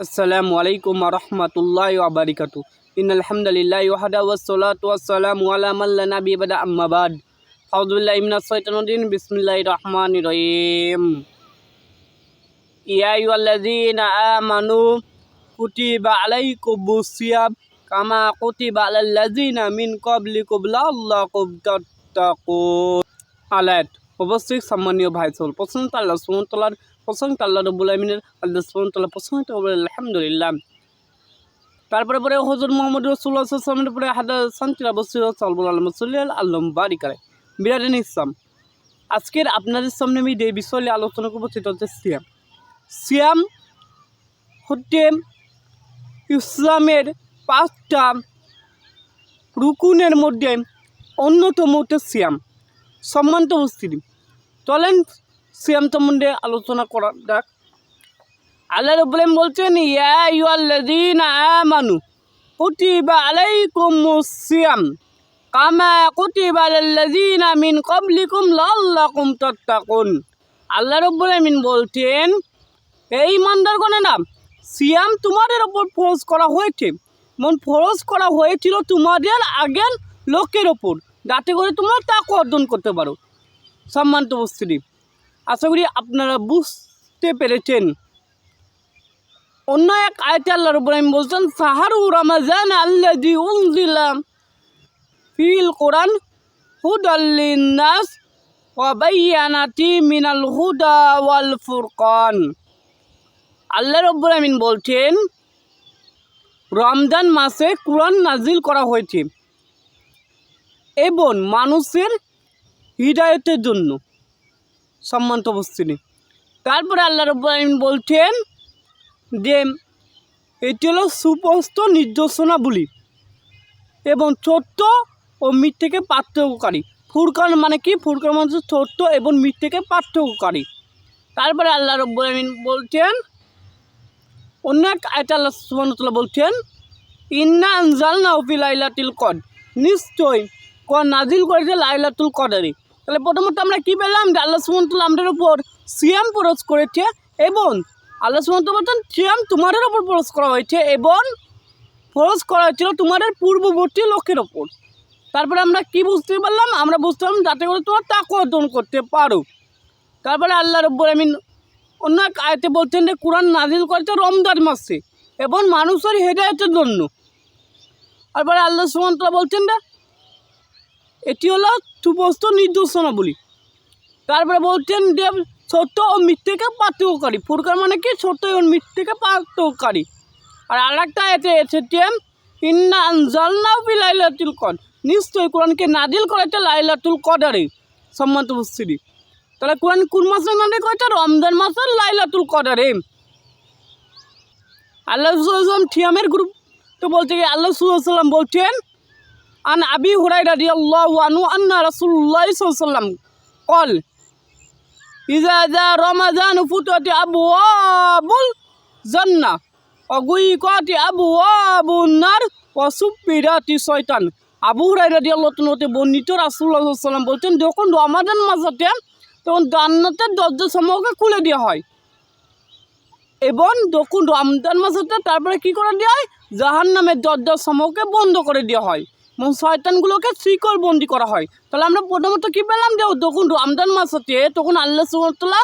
আসসালামু আলাইকুম রহমতুল্লাহ আবরিকাতু ইন আলহামদুলিল্লাহ ওয়াহদা ওয়াসসালাতু ওয়াসসালামু আলা মান লা নাবি বাদা, আম্মা বাদ। আউযু বিল্লাহি মিনাশ শাইতানির রাজিম। বিসমিল্লাহির রহমানির রহিম। ইয়া আইয়ুহাল্লাযীনা আমানু, কুতিবা আলাইকুমুস সিয়াম, কামা কুতিবা আলাল লাযীনা মিন ক্বাবলিকুম লাআল্লাকুম তাত্তাকুন। আলায়াত অবশ্যই সম্মানীয় ভাই সোল প্রসন্ন আল্লাহ সুমতলার প্রশংসা আল্লাহ রবুল আলমিনের আল্লাহ সুমতলা আলহামদুলিল্লাহ। তারপরে পরে হজর মোহাম্মদ রসুল্লাহ সাল্লামের পরে হাদা শান্তিরা সালবুল আলম সাল্লাহ আল্লাহ বারিকারে বিরাটেন ইসলাম আজকের আপনাদের সামনে আমি যে বিষয় নিয়ে আলোচনা করব সেটা হচ্ছে সিয়াম। সিয়াম হচ্ছে ইসলামের পাঁচটা রুকুনের মধ্যে অন্যতম হচ্ছে সিয়াম। সম্মানিত উপস্থিতি, চলেন সিয়াম সম্বন্ধে আলোচনা করা যাক আল্লাহ রব্বুল বলছেন, ইয়া আমানু, কুতিবা আলাইকুমুস সিয়াম, কামা কুতিবা আলাল্লাযীনা মিন ক্বাবলিকুম লাআল্লাকুম তাত্তাকুন। আল্লাহ রব্বুল বলছেন, এই ইমানদারগণের নাম সিয়াম তোমাদের ওপর ফরজ করা হয়েছে। মন ফরজ করা হয়েছিল তোমাদের আগের লোকের ওপর যাতে করে তোমরা তাকে অর্জন করতে পারো। সম্মানিত উপস্থিতি। আশা করি আপনারা বুঝতে পেরেছেন। অন্য এক আয়তে আল্লাহ রবুল বলছেন, সাহারু রমাজান আল্লাদি উনজিলাম ফিল কোরআন হুদাল্লিনাস ওয়াবাইয়ানাতি মিনাল হুদা ওয়াল ফুরকান। আল্লাহ রব্বুল বলছেন, রমজান মাসে কোরআন নাজিল করা হয়েছে এবং মানুষের হৃদায়তের জন্য। সম্মানিত উপস্থিতি তারপরে আল্লাহ রব্বাহিন বলছেন যে, এটি হলো সুপস্ত নির্দেশনাবলী এবং ছোট্ট ও মিথ্যেকে পার্থক্যকারী। ফুরকান মানে কি? ফুরকান মানে ছোট্ট এবং মিথ্যেকে পার্থক্যকারী। তারপরে আল্লাহ রব্বাহিন বলছেন, অন্য এক আয়তা আল্লাহ সুবাহতলা বলছেন, ইন্না আনজাল না ওফি লাইলাতুল কদ নিশ্চয় ক নাজিল করেছে লাইলাতুল কদারি। তাহলে প্রথমত আমরা কি পেলাম? যে আল্লাহ সুমন্তুল্লাহ আমাদের উপর সিয়াম পরশ করেছে এবং আল্লাহ সুমন্ত বলছেন সিয়াম তোমাদের ওপর পরশ করা হয়েছে এবং পরশ করা হয়েছিল তোমাদের পূর্ববর্তী লোকের ওপর তারপরে আমরা কি বুঝতে পারলাম? আমরা বুঝতে পারলাম যাতে করে তোমার তাকে অর্জন করতে পারো। তারপরে আল্লাহ রব্বুল আমিন অন্য এক আয়তে বলছেন যে, কোরআন নাজিল করেছে রমজান মাসে এবং মানুষের হেদায়তের জন্য। তারপরে আল্লাহ সুমন্তলা বলছেন যে এটি হলো সুপস্ত নির্দেশনাবলী তারপরে বলছেন যে সত্য ও মিথ্যেকে পার্থক্যকারী। ফুরকার মানে কি? সত্য এবং মিথ্যেকে পার্থক্যকারী। আর আর একটা এতে এসেছে ইন্না বি লাইলাতুল কদ নিশ্চয়ই কোরআনকে নাজিল করেছে লাইলাতুল কদারে, সম্মত উপস্থিতি। তাহলে কোরআন কোন মাসে নাজিল করেছে? রমজান মাসের লাইলাতুল কদারে। আল্লাহ থিয়ামের গ্রুপ তো গিয়ে আল্লাহ সাল্লাম বলছেন আন আবি হুরাই রাদি আল্লাহ আনু আন্না রাসুল্লাহ সাল্লাম কল ইজা যা রমাজান ফুটতি আবু আবুল জন্না অগুই কতি আবু আবুন্নার অসুপিরাতি শয়তান। আবু হুরাই রাদি আল্লাহ তুনতে বর্ণিত রাসুল্লাহ সাল্লাম বলছেন যখন রমাজান মাসে তখন জান্নাতের দরজা সমূহকে খুলে দেওয়া হয় এবং যখন রমজান মাসে তারপরে কি করে দেওয়া হয়? জাহান নামের দরজা সমূহকে বন্ধ করে দেওয়া হয়। শয়তানগুলোকে শিকড় বন্দি করা হয়। তাহলে আমরা প্রথমত কী পেলাম যে যখন রমজান মাস হচ্ছে, তখন আল্লাহ সুমতলা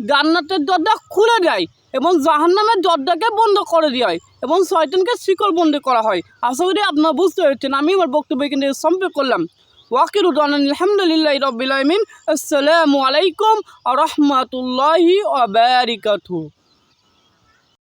জান্নাতের দরজা খুলে দেয় এবং জাহান্নামের দরজাকে বন্ধ করে দেওয়া হয় এবং শয়তানকে শিকড় বন্দি করা হয়। আশা করি আপনারা বুঝতে পেরেছেন, আমি আমার বক্তব্য কিন্তু সম্পর্ক করলাম। ওয়াকির উদ্দান আলহামদুলিল্লাহ রবিল আলমিন, আসসালামু আলাইকুম রহমতুল্লাহি আবারিকাতু